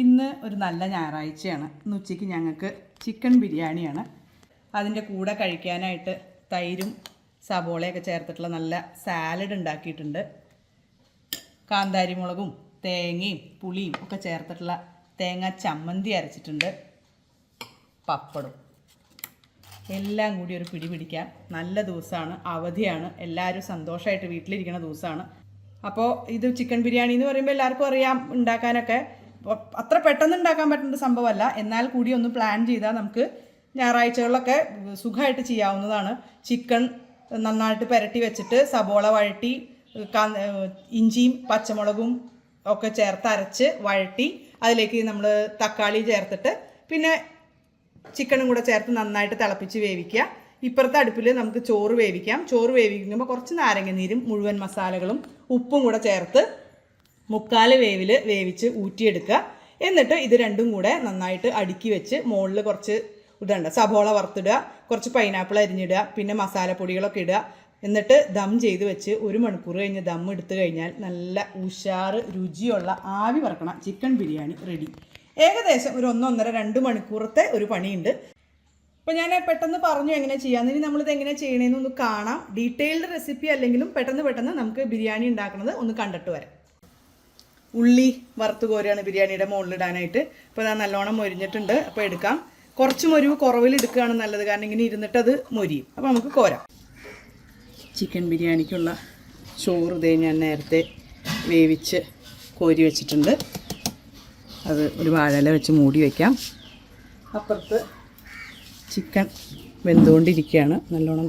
ഇന്ന് ഒരു നല്ല ഞായറാഴ്ചയാണ്. ഇന്ന് ഉച്ചയ്ക്ക് ഞങ്ങൾക്ക് ചിക്കൻ ബിരിയാണിയാണ്. അതിന്റെ കൂടെ കഴിക്കാനായിട്ട് തൈരും സബോളയൊക്കെ ചേർത്തിട്ടുള്ള നല്ല സാലഡ് ഉണ്ടാക്കിയിട്ടുണ്ട്. കാന്താരി മുളകും തേങ്ങയും പുളിയും ഒക്കെ ചേർത്തിട്ടുള്ള തേങ്ങ ചമ്മന്തി അരച്ചിട്ടുണ്ട്. പപ്പടും എല്ലാം കൂടി ഒരു പിടി പിടിക്കാൻ നല്ല ദിവസമാണ്. അവധിയാണ്. എല്ലാവരും സന്തോഷമായിട്ട് വീട്ടിലിരിക്കുന്ന ദിവസമാണ്. അപ്പോൾ ഇത് ചിക്കൻ ബിരിയാണി എന്ന് പറയുമ്പോൾ എല്ലാവർക്കും അറിയാം. ഉണ്ടാക്കാനൊക്കെ അത്ര പെട്ടെന്ന് ഉണ്ടാക്കാൻ പറ്റുന്ന സംഭവമല്ല. എന്നാൽ കൂടി ഒന്ന് പ്ലാൻ ചെയ്താൽ നമുക്ക് ഞായറാഴ്ചകളിലൊക്കെ സുഖമായിട്ട് ചെയ്യാവുന്നതാണ്. ചിക്കൻ നന്നായിട്ട് പുരട്ടി വെച്ചിട്ട് സബോള വഴട്ടി ഇഞ്ചിയും പച്ചമുളകും ഒക്കെ ചേർത്ത് അരച്ച് വഴട്ടി അതിലേക്ക് നമ്മൾ തക്കാളി ചേർത്തിട്ട് പിന്നെ ചിക്കനും കൂടെ ചേർത്ത് നന്നായിട്ട് തിളപ്പിച്ച് വേവിക്കുക. ഇപ്പുറത്തെ അടുപ്പിൽ നമുക്ക് ചോറ് വേവിക്കാം. ചോറ് വേവിക്കുമ്പോൾ കുറച്ച് നാരങ്ങ നീരും മുഴുവൻ മസാലകളും ഉപ്പും കൂടെ ചേർത്ത് മുക്കാൽ വേവിൽ വേവിച്ച് ഊറ്റിയെടുക്കുക. എന്നിട്ട് ഇത് രണ്ടും കൂടെ നന്നായിട്ട് അടുക്കി വെച്ച് മുകളിൽ കുറച്ച് ഇതുണ്ട്. സബോള വറുത്തിടുക കുറച്ച് പൈനാപ്പിൾ അരിഞ്ഞിടുക പിന്നെ മസാലപ്പൊടികളൊക്കെ ഇടുക. എന്നിട്ട് ദം ചെയ്ത് വെച്ച് ഒരു മണിക്കൂർ കഴിഞ്ഞ് ദം എടുത്തു കഴിഞ്ഞാൽ നല്ല ഉഷാറ് രുചിയുള്ള ആവി വറക്കണ ചിക്കൻ ബിരിയാണി റെഡി ഏകദേശം ഒരു ഒന്നൊന്നര രണ്ട് മണിക്കൂറത്തെ ഒരു പണിയുണ്ട്. അപ്പോൾ ഞാൻ പെട്ടെന്ന് പറഞ്ഞു എങ്ങനെ ചെയ്യാമെന്ന് ഇനി നമ്മളിത് എങ്ങനെ ചെയ്യണമെന്ന് ഒന്ന് കാണാം. ഡീറ്റെയിൽഡ് റെസിപ്പി അല്ലെങ്കിലും പെട്ടെന്ന് പെട്ടെന്ന് നമുക്ക് ബിരിയാണി ഉണ്ടാക്കുന്നത് ഒന്ന് കണ്ടിട്ട് വരാം. ഉള്ളി വറുത്ത് കോരുകയാണ് ബിരിയാണിയുടെ മുകളിലിടാനായിട്ട്. അപ്പോൾ ഞാൻ നല്ലോണം മൊരിഞ്ഞിട്ടുണ്ട്. അപ്പോൾ എടുക്കാം. കുറച്ച് മൊരിവ് കുറവിൽ എടുക്കുകയാണ് നല്ലത്. കാരണം ഇങ്ങനെ ഇരുന്നിട്ട് അത് മൊരിയും. അപ്പോൾ നമുക്ക് കോരാം. ചിക്കൻ ബിരിയാണിക്കുള്ള ചോറ് ഇതേ ഞാൻ നേരത്തെ വേവിച്ച് കോരി വെച്ചിട്ടുണ്ട്. അത് ഒരു വാഴയില വെച്ച് മൂടി വയ്ക്കാം അപ്പുറത്ത് ചിക്കൻ വെന്തുകൊണ്ടിരിക്കുകയാണ്. നല്ലോണം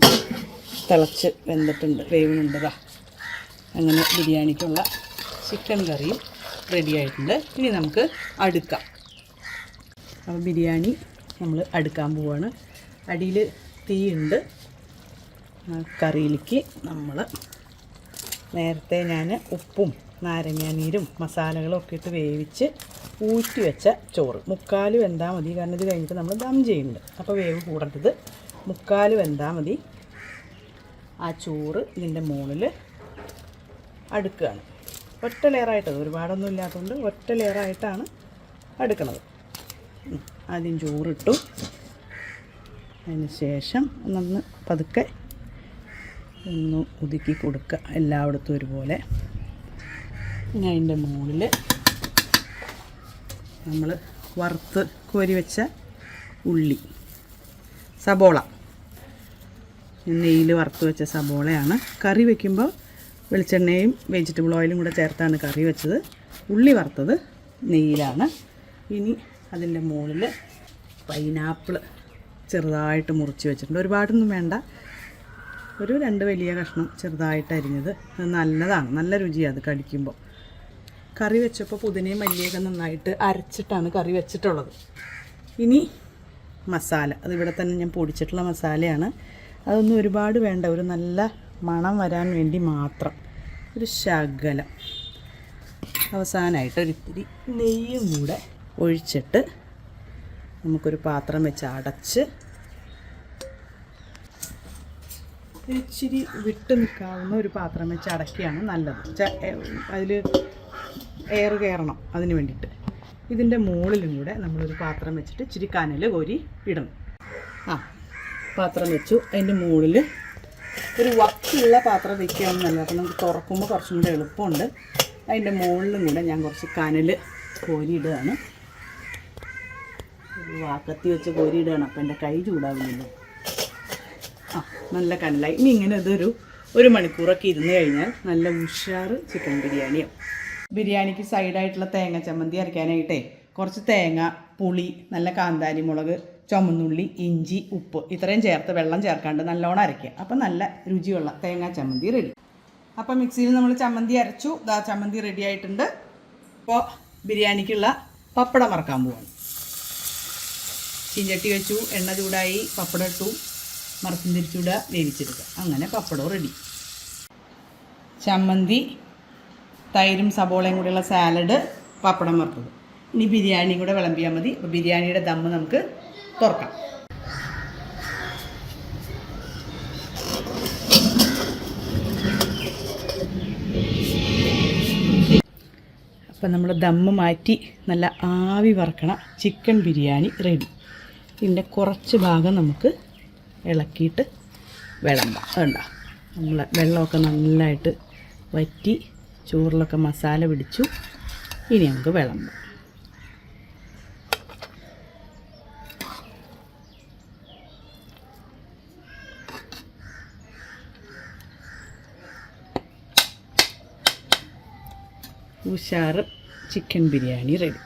തിളച്ച് വെന്തിട്ടുണ്ട്. വേവിനുണ്ടതാ അങ്ങനെ ബിരിയാണിക്കുള്ള ചിക്കൻ കറിയും. റെഡി ആയിട്ടുണ്ട്. ഇനി നമുക്ക് അടുക്കാം. അപ്പോൾ ബിരിയാണി നമ്മൾ അടുക്കാൻ പോവാണ്. അടിയിൽ തീയുണ്ട്. കറിയിലേക്ക് നമ്മൾ നേരത്തെ ഞാൻ ഉപ്പും നാരങ്ങാനീരും മസാലകളും ഒക്കെ ഇട്ട് വേവിച്ച് ഊറ്റി വെച്ച ചോറ്. മുക്കാൽ വെന്താൽ മതി. കാരണം ഇത് കഴിഞ്ഞിട്ട് നമ്മൾ ദം ചെയ്യുന്നുണ്ട്. അപ്പോൾ വേവ് കൂടരുത്. മുക്കാൽ വെന്താൽ മതി. ആ ചോറ് ഇതിന്റെ മുകളിൽ അടുക്കുകയാണ് ഒറ്റ ലെയറായിട്ട് ഒരുപാടൊന്നും ഇല്ലാത്തതുകൊണ്ട് ഒറ്റ ലെയറായിട്ടാണ് എടുക്കുന്നത്. ആദ്യം ചോറിട്ടു. അതിന് ശേഷം ഒന്ന് പതുക്കെ ഒന്ന് ഒതുക്കി കൊടുക്കുക എല്ലായിടത്തും ഒരുപോലെ. പിന്നെ അതിന്റെ മുകളിൽ നമ്മൾ വറുത്ത് കോരി വെച്ച ഉള്ളി. സബോള. നെയ്യിൽ വറുത്ത് വെച്ച സബോളയാണ്. കറി വെക്കുമ്പോൾ വെളിച്ചെണ്ണയും വെജിറ്റബിൾ ഓയിലും കൂടെ ചേർത്താണ് കറി വെച്ചത്. ഉള്ളി വറുത്തത് നെയ്യിലാണ്. ഇനി അതിന്റെ മുകളിൽ പൈനാപ്പിൾ ചെറുതായിട്ട് മുറിച്ച് വെച്ചിട്ടുണ്ട്. ഒരുപാടൊന്നും വേണ്ട. ഒരു രണ്ട് വലിയ കഷ്ണം ചെറുതായിട്ട് അരിഞ്ഞത്. അത് നല്ലതാണ്. നല്ല രുചിയാണ് അത് കടിക്കുമ്പോൾ. കറി വെച്ചപ്പോൾ പുതിനയും മല്ലിയൊക്കെ നന്നായിട്ട് അരച്ചിട്ടാണ് കറി വെച്ചിട്ടുള്ളത്. ഇനി മസാല. അതിവിടെ തന്നെ ഞാൻ പൊടിച്ചിട്ടുള്ള മസാലയാണ്. അതൊന്നും ഒരുപാട് വേണ്ട. ഒരു നല്ല മണം വരാൻ വേണ്ടി മാത്രം ഒരു ശകലം. അവസാനമായിട്ട് ഒരിത്തിരി നെയ്യും കൂടെ ഒഴിച്ചിട്ട് നമുക്കൊരു പാത്രം വെച്ച് അടച്ച് ഇച്ചിരി വിട്ട് നിൽക്കാവുന്ന ഒരു പാത്രം വെച്ച് അടയ്ക്കുകയാണ് നല്ലത്. അതിൽ എയർ കയറണം അതിന് വേണ്ടിയിട്ട്. ഇതിന്റെ മുകളിലും കൂടെ നമ്മളൊരു പാത്രം വെച്ചിട്ട് ഇച്ചിരി കനൽ കോരി ഇടണം. ആ പാത്രം വെച്ചു. അതിന്റെ മുകളിൽ ഒരു വക്കുള്ള പാത്രം വെക്കുകയാണ് നല്ലത് അപ്പോൾ നമുക്ക് തുറക്കുമ്പോൾ കുറച്ചും കൂടെ എളുപ്പമുണ്ട്. അതിന്റെ മുകളിലും കൂടെ ഞാൻ കുറച്ച് കനൽ കോരിയിടുകയാണ്. വാക്കത്തി വെച്ച് കോരിയിടുകയാണ്. അപ്പം എന്റെ കൈ ചൂടാവുന്നില്ല. ആ നല്ല കനലായി. ഇനി ഇങ്ങനെ ഇതൊരു ഒരു മണിക്കൂറൊക്കെ ഇരുന്ന് കഴിഞ്ഞാൽ നല്ല ഉഷാറ് ചിക്കൻ ബിരിയാണിയാവും ബിരിയാണിക്ക് സൈഡായിട്ടുള്ള തേങ്ങ ചമ്മന്തി അരയ്ക്കാനായിട്ടേ കുറച്ച് തേങ്ങ പുളി നല്ല കാന്താരി മുളക് ചുമന്നുള്ളി ഇഞ്ചി ഉപ്പ് ഇത്രയും ചേർത്ത് വെള്ളം ചേർക്കാണ്ട് നല്ലോണം അരയ്ക്കുക. അപ്പം നല്ല രുചിയുള്ള തേങ്ങാ ചമ്മന്തി റെഡി അപ്പം മിക്സിയിൽ നമ്മൾ ചമ്മന്തി അരച്ചു. ദാ ചമ്മന്തി റെഡി ആയിട്ടുണ്ട്. ഇപ്പോൾ ബിരിയാണിക്കുള്ള പപ്പടം മറക്കാൻ പോവാണ്. ചീഞ്ചട്ടി വെച്ചു എണ്ണ ചൂടായി പപ്പടം ഇട്ടു മറക്കും തിരിച്ചുവിടുക വേവിച്ചെടുക്കുക. അങ്ങനെ പപ്പടം റെഡി ചമ്മന്തി തൈരും സബോളയും കൂടെയുള്ള സാലഡ് പപ്പടം വറുത്തത്. ഇനി ബിരിയാണിയും കൂടെ വിളമ്പിയാൽ മതി. അപ്പോൾ ബിരിയാണിയുടെ ദമ്മ് നമുക്ക് തുറക്കാം. അപ്പം നമ്മൾ ദമ്മ് മാറ്റി നല്ല ആവി വറക്കണ ചിക്കൻ ബിരിയാണി റെഡി ഇതിന്റെ കുറച്ച് ഭാഗം നമുക്ക് ഇളക്കിയിട്ട് വിളമ്പാം. വേണ്ട നമ്മൾ വെള്ളമൊക്കെ നന്നായിട്ട് വറ്റി ചോറിലൊക്കെ മസാല പിടിച്ചു. ഇനി നമുക്ക് വിളമ്പാം. ഉഷാറ് ചിക്കൻ ബിരിയാണി റെഡി.